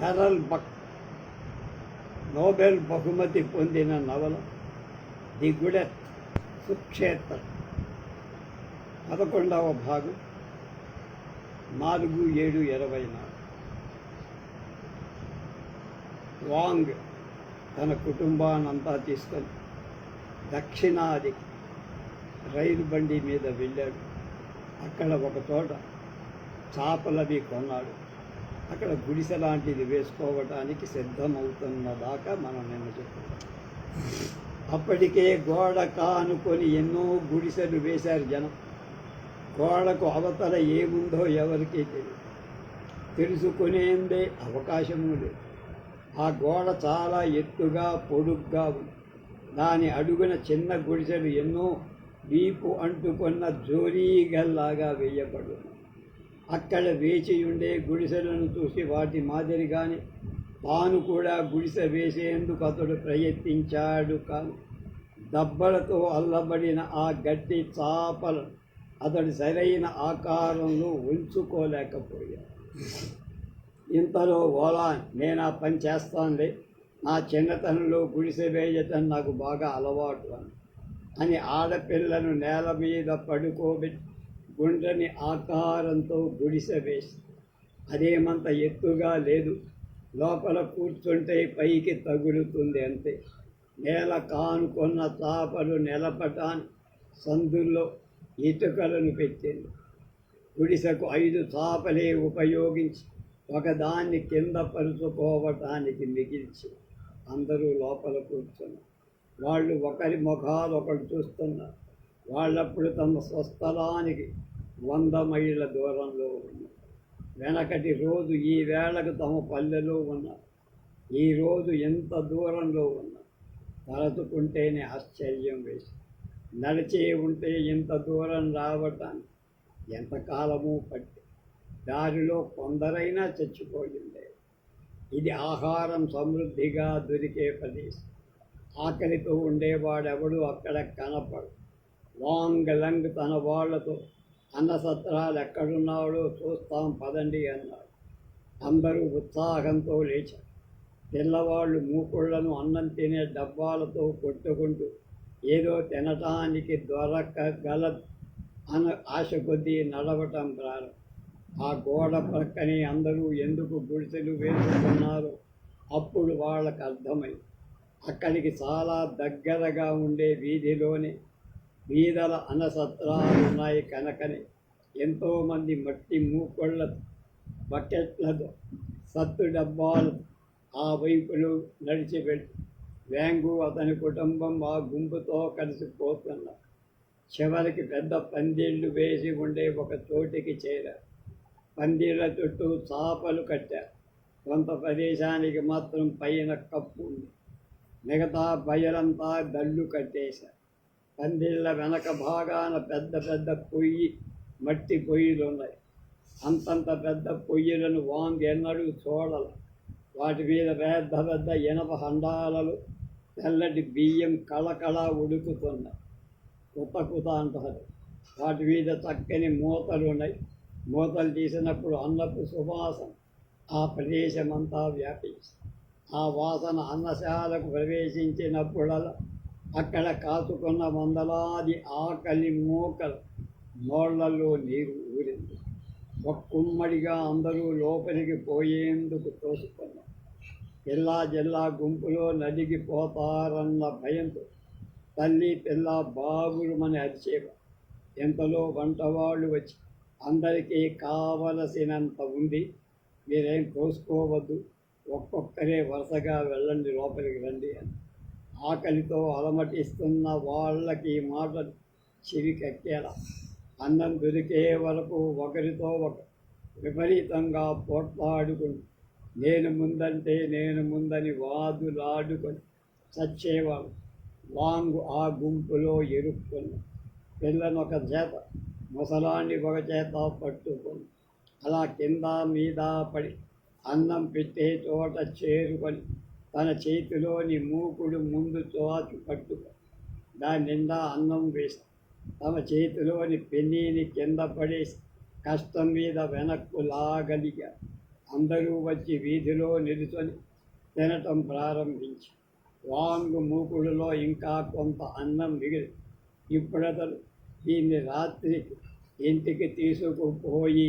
హెరల్ బక్ Nobel బహుమతి పొందిన నవల ది గుడెత్ సుక్షేత్ర పదకొండవ భాగం నాలుగు ఏడు ఇరవై నాలుగు వాంగ్ తన కుటుంబానంతా తీసుకొని దక్షిణాది రైలు బండి మీద వెళ్ళాడు అక్కడ ఒక చోట చేపలవి కొన్నాడు అక్కడ గుడిసె లాంటిది వేసుకోవటానికి సిద్ధమవుతున్న దాకా మనం నిన్న చెప్పుకున్నాం అప్పటికే గోడ కానుకొని ఎన్నో గుడిసెలు వేశారు జనం. గోడకు అవతల ఏముందో ఎవరికీ తెలియదు తెలుసుకునేందే అవకాశము లేదు. ఆ గోడ చాలా ఎత్తుగా పొడుగ్గా ఉంది. దాని అడుగున చిన్న గుడిసెలు ఎన్నో వీపు అంటుకున్న జోరీగల్లాగా వేయబడుతుంది అక్కడ వేచి ఉండే గుడిసెలను చూసి వాటి మాదిరిగానే తాను కూడా గుడిసె వేసేందుకు అతడు ప్రయత్నించాడు కానీ దబ్బలతో అల్లబడిన ఆ గట్టి చాపలు అతడు సరైన ఆకారంలో ఉంచుకోలేకపోయాడు ఇంతలో ఓలా నేను ఆ పని చేస్తానులే. నా చిన్నతనంలో గుడిసె వేయటం నాకు బాగా అలవాటు అని ఆడపిల్లను నేల మీద పడుకోబెట్టి గుండ్రని ఆకారంతో గుడిసె వేసి అదేమంత ఎత్తుగా లేదు. లోపల కూర్చుంటే పైకి తగులుతుంది అంతే. నేల కానుకున్న చాపలు నిలపటాన్ని సందుల్లో ఇటుకలను పెట్టింది. గుడిసెకు ఐదు చాపలే ఉపయోగించి ఒకదాన్ని కింద పరుచుకోవటానికి మిగిల్చి అందరూ లోపల కూర్చున్నారు. వాళ్ళు ఒకరి ముఖాలు ఒకరు చూస్తున్నారు. వాళ్ళప్పుడు తమ స్వస్థలానికి వంద మైళ్ళ దూరంలో ఉన్నారు. వెనకటి రోజు ఈ వేళకు తమ పల్లెలో ఉన్నారు. ఈరోజు ఎంత దూరంలో ఉన్నారు. తలచుకుంటేనే ఆశ్చర్యం వేసి నడిచే ఉంటే ఇంత దూరం రావటానికి ఎంతకాలమూ పట్టి. దారిలో కొందరైనా చచ్చిపోయిందే ఇది ఆహారం సమృద్ధిగా దొరికే ప్రదేశం. ఆకలితో ఉండేవాడెవడు అక్కడ కనపడు లాంగ్ లంగ్ తన వాళ్ళతో అన్న సత్రాలు ఎక్కడున్నాడో చూస్తాం పదండి అన్నాడు. అందరూ ఉత్సాహంతో లేచారు. పిల్లవాళ్ళు మూకుళ్ళను అన్నం తినే డబ్బాలతో కొట్టుకుంటూ ఏదో తినటానికి దొరకగల అన ఆశ కొద్దీ నడవటం ప్రారంభం. ఆ గోడ ప్రక్కనే అందరూ ఎందుకు గుడిసెలు వేసుకున్నారో అప్పుడు వాళ్ళకు అర్థమైంది. అక్కడికి చాలా దగ్గరగా ఉండే వీధిలోనే బీదల అనసత్రాలున్నాయి కనుకనే. ఎంతోమంది మట్టి మూకొళ్ళ బకెట్లతో సత్తు డబ్బాలు ఆ వైపులు నడిచి వెళ్ళి వ్యాంగు అతని కుటుంబం ఆ గుంపుతో కలిసిపోతున్నారు చివరికి పెద్ద పందిళ్ళు వేసి ఉండే ఒక చోటికి చేరారు. పందిళ్ళ చుట్టూ చాపలు కట్టారు. కొంత ప్రదేశానికి మాత్రం పైన కప్పు ఉంది. మిగతా బయలంతా దళ్ళు కట్టేశారు. పందిళ్ళ వెనక భాగాన పెద్ద పెద్ద పొయ్యి మట్టి పొయ్యిలు ఉన్నాయి అంతంత పెద్ద పొయ్యిలను వాంగ్ ఎన్నడూ చూడాలి. వాటి మీద పెద్ద పెద్ద ఇనప హండాలలు తెల్లటి బియ్యం కళకళ ఉడుకుతున్నాయి కుత కుత అంటారు వాటి మీద చక్కని మూతలు ఉన్నాయి మూతలు తీసినప్పుడు అన్నపు సువాసన ఆ ప్రదేశమంతా వ్యాపించి ఆ వాసన అన్నశాలకు ప్రవేశించినప్పుడల్లా అక్కడ కాసుకున్న వందలాది ఆకలి మూకలు మోళ్ళలో నీరు ఊరింది. ఒక్కుమ్మడిగా అందరూ లోపలికి పోయేందుకు తోసుకున్నారు. పిల్లా జిల్లా గుంపులో నలిగిపోతారన్న భయంతో తల్లి పిల్ల బాగురుమని అరిచేవారు ఎంతలో వంటవాళ్ళు వచ్చి అందరికీ కావలసినంత ఉంది. మీరేం కోసుకోవద్దు ఒక్కొక్కరే వరుసగా వెళ్ళండి లోపలికి రండి అని. ఆకలితో అలమటిస్తున్న వాళ్ళకి ఈ మాటలు చిరికెక్కేలా అన్నం దొరికే వరకు ఒకరితో ఒక విపరీతంగా పోట్లాడుకుని నేను ముందంటే నేను ముందని వాదులాడుకొని చచ్చేవాడు. వాంగు ఆ గుంపులో ఇరుక్కుని పిల్లను ఒక చేత ముసలాన్ని ఒక చేత పట్టుకొని అలా కింద మీద పడి అన్నం పెట్టే చోట చేరుకొని తన చేతిలోని మూకుడు ముందు తోచు పట్టుకొని దాని నిండా అన్నం వేసి తమ చేతిలోని పెన్నీని కింద పడేసి కష్టం మీద వెనక్కు లాగలిగా అందరూ వచ్చి వీధిలో నిలుచొని తినటం ప్రారంభించి వాంగు మూకుడులో ఇంకా కొంత అన్నం మిగిలి ఇప్పుడతను దీన్ని రాత్రికి ఇంటికి తీసుకుపోయి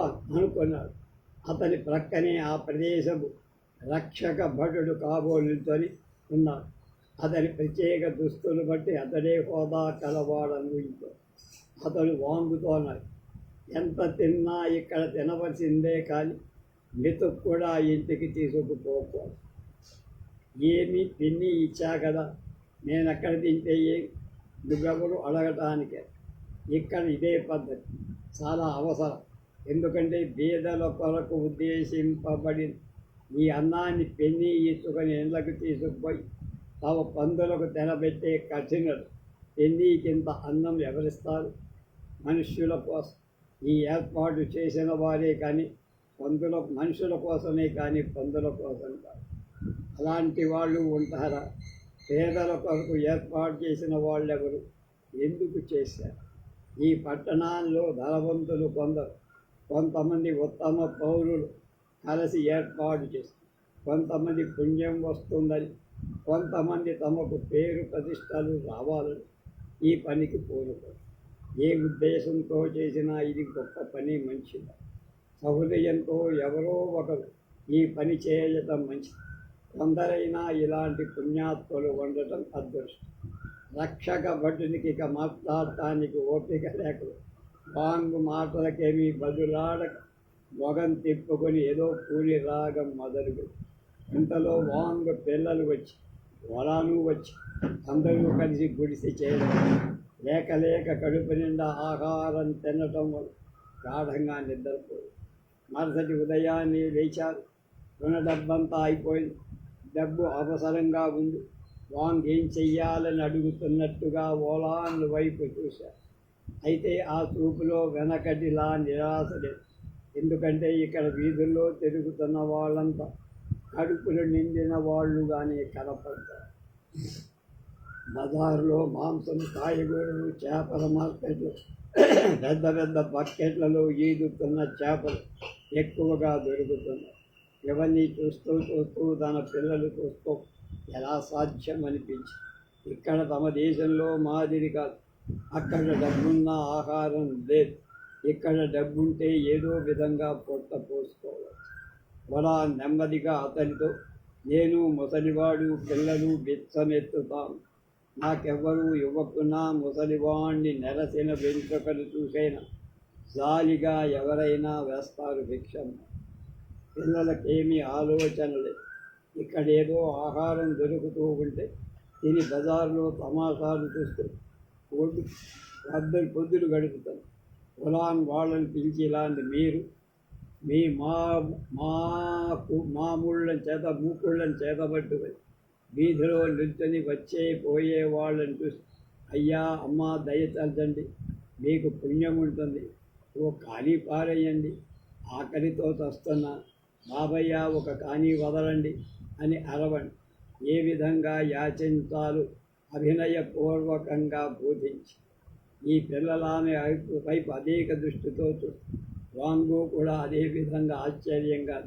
అనుకున్నాడు. అతని ప్రక్కనే ఆ ప్రదేశము రక్షక భటుడు కాబోలుతోని ఉన్నాడు. అతని ప్రత్యేక దుస్తులు బట్టి అతడే హోదా కలవాడనుకుంటూ అతడు వాంగుతోన్నాడు. ఎంత తిన్నా ఇక్కడ తినవలసిందే కానీ మెతుకు కూడా ఇంటికి తీసుకుపోకూడదు. ఏమి తిని ఇచ్చా కదా? నేను ఎక్కడ తింటే ఏ? నువ్వెవరు అడగటానికే. ఇక్కడ ఇదే పద్ధతి. చాలా అవసరం. ఎందుకంటే బీదల కొరకు ఉద్దేశింపబడి ఈ అన్నాన్ని పెన్ని ఇచ్చుకొని ఇండ్లకు తీసుకుపోయి తమ పందులకు తెనబెట్టే కఠినలు. పెన్నీకింత అన్నం ఎవరిస్తారు? మనుష్యుల కోసం ఈ ఏర్పాటు చేసిన వారే కానీ పందుల మనుషుల కోసమే కానీ పందుల కోసం కాదు. అలాంటి వాళ్ళు ఉంటారా? పేదల కొరకు ఏర్పాటు చేసిన వాళ్ళెవరు? ఎందుకు చేశారు? ఈ పట్టణాల్లో ధనవంతులు కొందరు. కొంతమంది ఉత్తమ పౌరులు కలిసి ఏర్పాటు చేస్తారు. కొంతమంది పుణ్యం వస్తుందని కొంతమంది తమకు పేరు ప్రతిష్టలు రావాలని ఈ పనికి పూనుకోరు ఏ ఉద్దేశంతో చేసినా ఇది గొప్ప పని మంచిది. సహృదయంతో ఎవరో ఒకరు ఈ పని చేయటం మంచిది. కొందరైనా ఇలాంటి పుణ్యాత్మలు ఉండటం అదృష్టం. రక్షక భటునికి ఇక మాట్లాడటానికి ఓపిక లేకుండా పాంగు మాటలకేమీ బదులాడక మొగం తిప్పుకొని ఏదో కూలి రాగం మొదలు ఇంతలో వాంగు పిల్లలు వచ్చి వరాను వచ్చి అందరూ కలిసి గుడిసి చేయడం లేక లేక కడుపు నిండా ఆహారం తినటం వల్ల గాఢంగా నిద్రపోయి మరుసటి ఉదయాన్నే లేచారు. రుణ డబ్బంతా అయిపోయింది. డబ్బు అవసరంగా ఉంది. వాంగ్ ఏం చెయ్యాలని అడుగుతున్నట్టుగా ఓలాన్ వైపు చూశారు. అయితే ఆ చూపులో వెనకటిలా నిరాశలే ఎందుకంటే ఇక్కడ వీధుల్లో తిరుగుతున్న వాళ్ళంతా కడుపులు నిండిన వాళ్ళు కానీ కనపడతారు. బజార్లో మాంసం కాయగూరలు చేపల మార్కెట్లు పెద్ద పెద్ద బకెట్లలో ఈదుతున్న చేపలు ఎక్కువగా దొరుకుతున్నాయి. ఇవన్నీ చూస్తూ చూస్తూ తన పిల్లలు చూస్తూ ఎలా సాధ్యం అనిపించి ఇక్కడ తమ దేశంలో మాదిరి కాదు. అక్కడ డబ్బున్న ఆహారం లేదు. ఇక్కడ డబ్బుంటే ఏదో విధంగా పొట్ట పోసుకోవచ్చు. వలా నెమ్మదిగా అతనితో నేను ముసలివాడు పిల్లలు బిచ్చమెత్తుతాను నాకెవ్వరూ ఇవ్వకున్నా ముసలివాణ్ణి నెరసిన వెనుకలు చూసైనా? జాలిగా ఎవరైనా వేస్తారు భిక్షం. పిల్లలకేమీ ఆలోచన లేదు. ఇక్కడ ఏదో ఆహారం దొరుకుతూ ఉంటే తిని బజార్లో తమాషాలు చూస్తే ఒడ్డు వద్దరు పొద్దులు గడుపుతారు. పొలాన్ వాళ్ళని పిలిచి ఇలాంటి మీరు మీ మా మాకు మామూళ్ళని చేత మూకుళ్ళని చేతబట్టుకొని వీధిలో నిల్చొని వచ్చే పోయే వాళ్ళని చూసి అయ్యా అమ్మ దయచల్చండి మీకు పుణ్యం ఉంటుంది. ఓ ఖాళీ పారేయండి. ఆకలితో తస్తున్నా బాబయ్య ఒక కానీ వదలండి అని అరవండి. ఏ విధంగా యాచించాలు అభినయపూర్వకంగా బోధించి ఈ పిల్లలామె వైపు వైపు అనేక దృష్టితో వాంగు కూడా అదే విధంగా ఆశ్చర్యంగా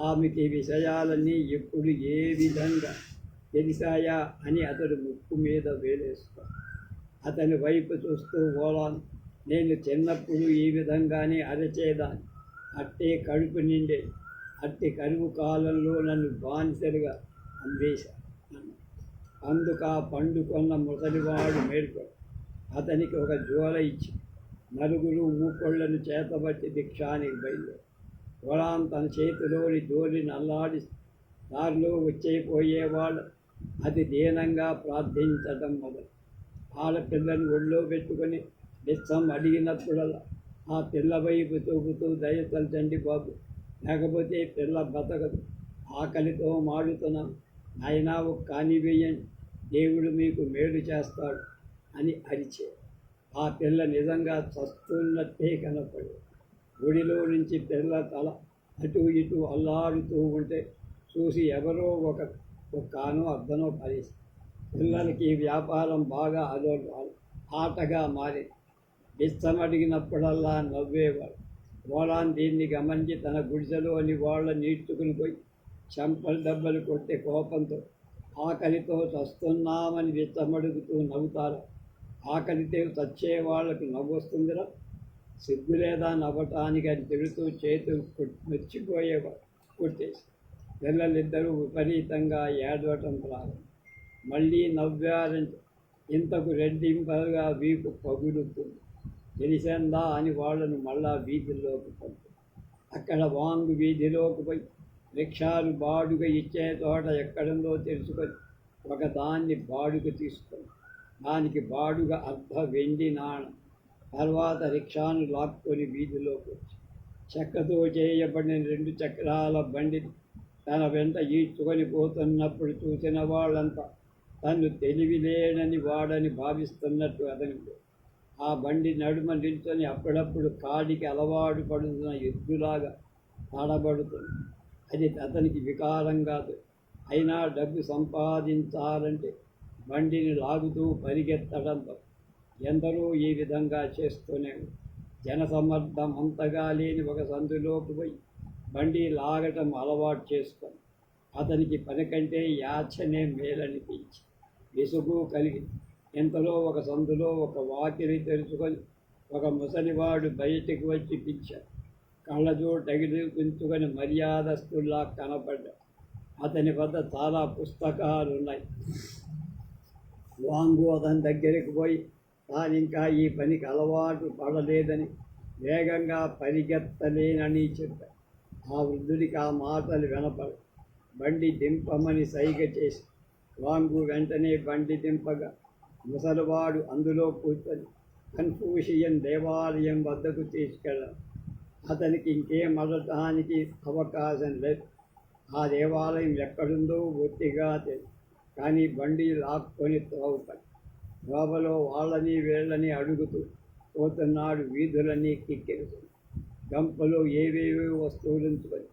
ఆమెకి విషయాలన్నీ ఎప్పుడు ఏ విధంగా తెలిసాయా అని అతడు ముక్కు మీద వేలేస్తాడు అతని వైపు చూస్తూ ఓలాను నేను చిన్నప్పుడు ఈ విధంగానే అరచేదాన్ని. అట్టే కడుపు నిండే అట్టి కరువు కాలంలో నన్ను బానిసలుగా అందేశాను అందుకు ఆ పండుకొన్న ముసలివాడు మేల్కొ అతనికి ఒక జోల ఇచ్చి నలుగురు ఊకొళ్ళను చేతబట్టి భిక్షానికి బయలుదేరు వరాన్ తన చేతిలోని జోలిని నల్లాడి దారిలో వచ్చే అది దీనంగా ప్రార్థించడం మొదలు. ఆడపిల్లను ఒళ్ళో పెట్టుకొని నిత్యం అడిగినప్పుడల్లా ఆ పిల్ల వైపు చూపుతూ దయతలచండి బాబు. లేకపోతే పిల్ల బతకదు. ఆకలితో మాడుతున్నాం నాయనా ఒక కాని దేవుడు మీకు మేలు చేస్తాడు అని అరిచే. ఆ పిల్ల నిజంగా చస్తున్నట్టే కనపడు గుడిలో నుంచి పిల్ల తల అటు ఇటు అల్లాడుతూ ఉంటే చూసి ఎవరో ఒక ఒక్కనో అద్దనో పరిస్థితి పిల్లలకి వ్యాపారం బాగా అదో ఆటగా మారి ఇష్టం అడిగినప్పుడల్లా నవ్వేవాడు పోలాన్ దీన్ని గమనించి తన గుడిసెలోని వాళ్ళ నీడ్చుకుని పోయి చెంపలు దెబ్బలు కొట్టే కోపంతో ఆకలితో చస్తున్నామని విత్తమడుగుతూ నవ్వుతారు. ఆకలితో చచ్చే నవ్వు వస్తుందిరా సిగ్గు లేదా నవ్వటానికి అని తిడుతూ చేతులు కొట్- మెచ్చిపోయేవాడు కొట్టేసి పిల్లలిద్దరూ విపరీతంగా ఏడవటం ప్రారంభం. మళ్ళీ నవ్వారంటే ఇంతకు రెడ్డింపగా వీపు పగులుతుంది. తెలిసిందా అని వాళ్ళను మళ్ళా వీధిలోకి పంపు. అక్కడ వాంగు వీధిలోకి పోయి రిక్షాలు బాడుగ ఇచ్చే తోట ఎక్కడుందో తెలుసుకొని ఒక దాన్ని బాడుగ తీసుకొని దానికి బాడుగ అర్ధ వెండి నాణం. తర్వాత రిక్షాను లాక్కొని వీధిలోకి వచ్చి చెక్కతో చేయబడిన రెండు చక్రాల బండి తన వెంట ఈడ్చుకొని పోతున్నప్పుడు చూసిన వాళ్ళంతా తను తెలివిలేనని వాడని భావిస్తున్నట్టు అతనికి. ఆ బండి నడుమ నిల్చొని అప్పుడప్పుడు కాడికి అలవాటు పడుతున్న ఎద్దులాగా తడబడుతుంది. అది అతనికి వికారం కాదు. అయినా డబ్బు సంపాదించాలంటే బండిని లాగుతూ పరిగెత్తడంతో ఎందరో ఈ విధంగా చేస్తూనే ఉన్నారు. అంతగా లేని ఒక సందులోకి పోయి బండి లాగటం అలవాటు చేసుకొని అతనికి పని కంటే యాచనే మేలనిపించి విసుగు కలిగి ఇంతలో ఒక సందులో ఒక వాకిలి తెరుచుకొని ఒక ముసలివాడు బయటికి వచ్చి పిలిచాడు. కళ్ళజో తగిలించుకొని మర్యాదస్తుల్లా కనపడ్డా అతని వద్ద చాలా పుస్తకాలు ఉన్నాయి వాంగు అతని దగ్గరికి పోయి తాను ఇంకా ఈ పనికి అలవాటు పడలేదని వేగంగా పరిగెత్తలేనని చెప్పాడు ఆ వృద్ధుడికి ఆ మాటలు వినపడు బండి దింపమని సైగ చేసి వాంగు వెంటనే బండి దింపగా ముసలివాడు అందులో కూర్చొని కన్ఫ్యూషియన్ దేవాలయం వద్దకు తీసుకెళ్ళాడు. అతనికి ఇంకేం అడటానికి అవకాశం లేదు. ఆ దేవాలయం ఎక్కడుందో ఒత్తిగా తెలుసు కానీ బండి లాక్కొని త్రోవపడి త్రోవలో వాళ్ళని వీళ్ళని అడుగుతూ పోతున్నాడు వీధులన్నీ కిక్కిరుతుంది గంపలో ఏవేవో వస్తువులు ఉంచుకొని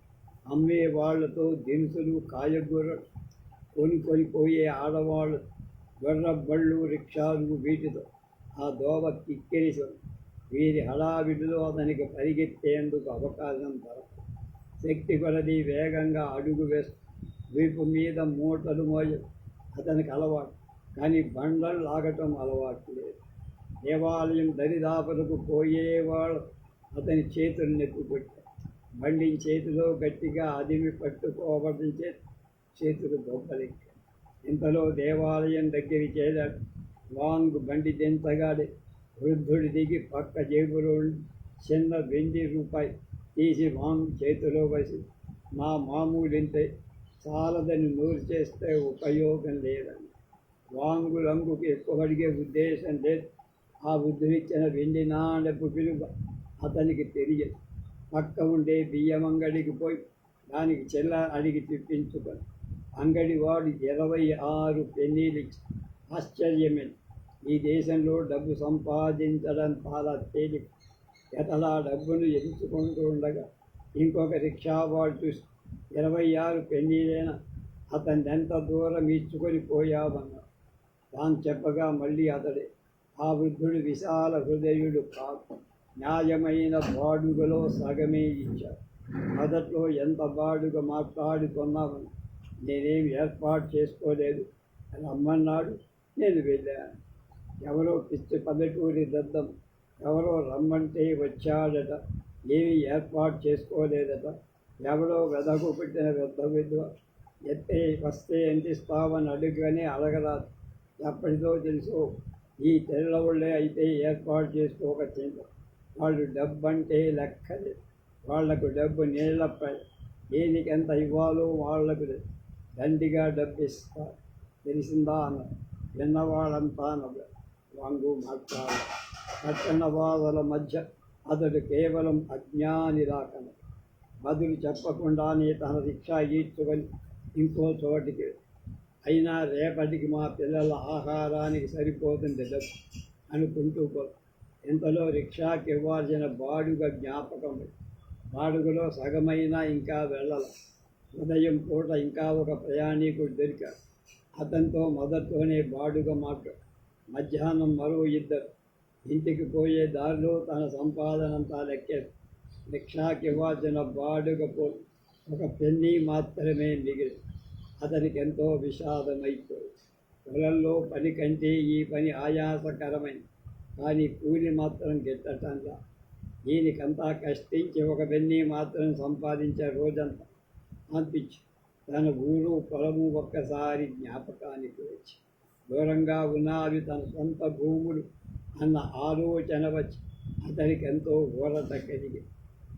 అమ్మే వాళ్ళతో దినుసులు కాయగూరలు కొనుక్కొని పోయే ఆడవాళ్ళు గొర్ర బళ్ళు రిక్షాలు వీటితో ఆ దోవ కిక్కెరిసింది వీరి హడావిడిలో అతనికి పరిగెత్తేందుకు అవకాశం దొరకదు శక్తి కొలది వేగంగా అడుగు వేస్తూ వీపు మీద మూటలు మోయ అతనికి అలవాటు. కానీ బండలు లాగటం అలవాటు లేదు. దేవాలయం దరిదాపులకు పోయేవాళ్ళు అతని చేతులు నెప్పుకొట్టారు బండి చేతిలో గట్టిగా అదిమి పట్టుకోవడం చేతి చేతులు దొబ్బలెక్కారు ఇంతలో దేవాలయం దగ్గరికి చేరాడు. వాంగ్ బండి దించగాడే వృద్ధుడి దిగి పక్క జేబులో చిన్న వెండి రూపాయి తీసి మాము చేతిలో వేసి మా మామూలింతే చాలదని నూరు చేస్తే ఉపయోగం లేదని. వాంగులంగుకు ఎక్కువ అడిగే ఉద్దేశం లేదు. ఆ బుద్ధునిచ్చిన వెండి నాణపు విలువ అతనికి తెలియదు. పక్క ఉండే బియ్యం అంగడికి పోయి దానికి చెల్ల అడిగి తిప్పించుకొని అంగడివాడు ఇరవై ఆరు పెన్నీలు ఇచ్చి ఆశ్చర్యమే. ఈ దేశంలో డబ్బు సంపాదించడం చాలా తేలిక. ఎతలా డబ్బును ఎంచుకుంటూ ఉండగా ఇంకొక రిక్షా వాడు చూసి ఇరవై ఆరు పెన్నీలైనా అతన్ని ఎంత దూరం ఇచ్చుకొని పోయావన్నా తాను చెప్పగా మళ్ళీ అతడే ఆ వృద్ధుడు విశాల హృదయుడు కాదు న్యాయమైన బాడుగలో సగమే ఇచ్చాడు మొదట్లో ఎంత బాడుగ మాట్లాడుకున్నామని నేనేం ఏర్పాటు చేసుకోలేదు. అని అమ్మన్నాడు నేను వెళ్ళాను. ఎవరో పిచ్చి పల్లెటూరి దద్దం ఎవరో రమ్మంటే వచ్చాడట ఏమీ ఏర్పాటు చేసుకోలేదట ఎవరో వెదకు పెట్టిన వ్యర్థ విద్వ ఎత్తే వస్తే ఎంత ఇస్తావని అడుగుగానే అడగరాదు. ఎప్పటిదో తెలుసు ఈ తెల్లవాళ్ళే అయితే ఏర్పాటు చేసుకోక తింట వాళ్ళు డబ్బు అంటే లెక్కలే వాళ్ళకు డబ్బు నీళ్ళపై దేనికి ఎంత ఇవ్వాలో వాళ్ళకు దండిగా డబ్బు ఇస్తారు తెలిసిందా అన్న విన్నవాళ్ళంతా నవ్వు వాంగు మాట్లాడారు పట్టణవాదుల మధ్య అతడు కేవలం అజ్ఞాని రాకను బదులు చెప్పకుండానే తన రిక్షా ఈడ్చుకొని ఇంకో చోటికి. అయినా రేపటికి మా పిల్లల ఆహారానికి సరిపోతుంది డబ్బు అనుకుంటూ పో. ఇంతలో రిక్షాకి ఇవ్వాల్సిన బాడుగ జ్ఞాపకం బాడుగలో సగమైనా ఇంకా వెళ్ళాల. ఉదయం పూట ఇంకా ఒక ప్రయాణికుడు దొరికాడు. అతనితో మొదట్లోనే బాడుగ మాట మధ్యాహ్నం మరో ఇద్దరు. ఇంటికి పోయే దారిలో తన సంపాదనంతా లెక్కేసి రిక్షాకి ఇవ్వాల్సిన బాడుగ పో ఒక పెన్ని మాత్రమే మిగిలి. అతనికి ఎంతో విషాదమైపోయి. పొలంలో పని కంటే ఈ పని ఆయాసకరమైన కానీ కూలి మాత్రం గిట్టటంలా. దీనికంతా కష్టించి ఒక పెన్ని మాత్రం సంపాదించే రోజంతా. అనిపించి తన ఊరు పొలము ఒక్కసారి జ్ఞాపకానికి వచ్చి. దూరంగా ఉన్నది తన సొంత భూములు అన్న ఆలోచన వచ్చి అతనికి ఎంతో ఊరట కలిగి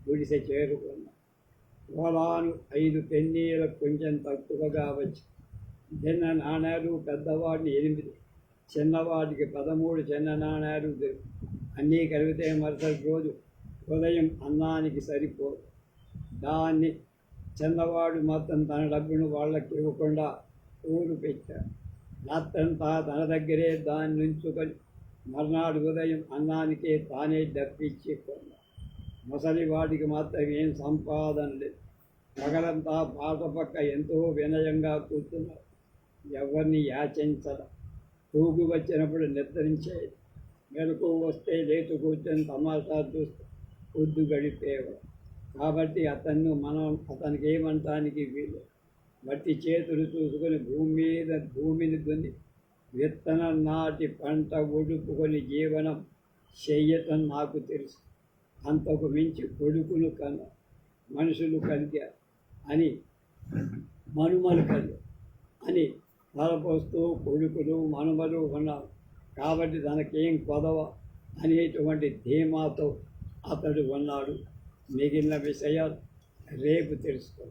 గుడిసె చేరుకున్న ఓలాను ఐదు పెన్నీల కొంచెం తక్కువగా వచ్చి చిన్న నాణాలు పెద్దవాడిని ఎనిమిది చిన్నవాడికి పదమూడు చిన్న నాణాలు అన్నీ కలిగితే మరుసటి రోజు ఉదయం అన్నానికి సరిపోదు. దాన్ని చిన్నవాడు మొత్తం తన డబ్బును వాళ్ళకి ఇవ్వకుండా ఊరు పెట్టాడు. రాత్రంతా తన దగ్గరే దాన్ని ఉంచుకొని మర్నాడు ఉదయం అన్నానికే తానే డబ్బిచ్చి ముసలివాడికి మాత్రం ఏం సంపాదన లేదు. పగలంతా పాట పక్క ఎంతో వినయంగా కూర్చున్నారు. ఎవరిని యాచించరు తూగు వచ్చినప్పుడు నిద్రించేది. మెలకు వస్తే లేటు కూర్చొని తమాషా చూస్తూ పొద్దు గడిపేవాడు. కాబట్టి అతన్ని మనం అతనికి ఏమంటానికి వీలు మట్టి చేతులు చూసుకొని భూమి మీద భూమిని దున్ని విత్తనం నాటి పంట ఒడుపుకొని జీవనం చెయ్యటం నాకు తెలుసు. అంతకు మించి కొడుకును కన మనుషులు కలిగారు అని మనుమలు కలిగారు అని తలపోస్తూ కొడుకులు మనుమలు ఉన్నారు. కాబట్టి తనకేం కొదవ అనేటువంటి ధీమాతో అతడు ఉన్నాడు. మిగిలిన విషయాలు రేపు తెలుసుకో.